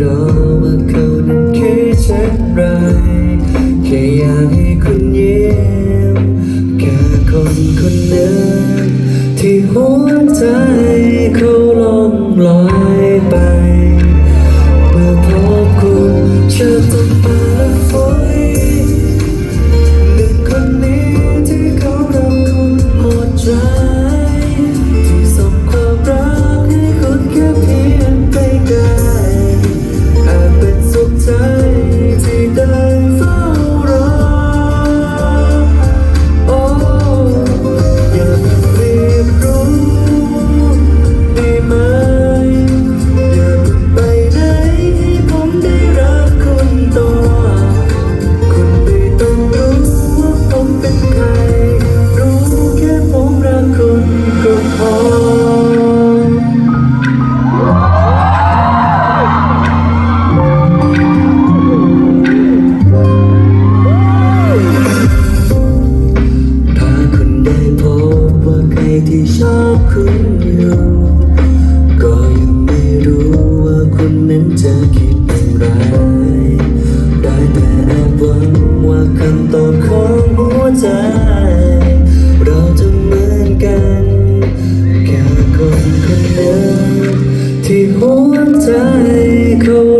รอว่าเขานั้นคิดเช่นไรแค่อยากให้ คุณอยู่ก็ยังไม่รู้ว่าคุณนั้นจะคิดอย่างไร ได้แต่แอบหวังว่าคำตอบของหัวใจ เราจะเหมือนกัน แค่คนคนเดิมที่หัวใจเขา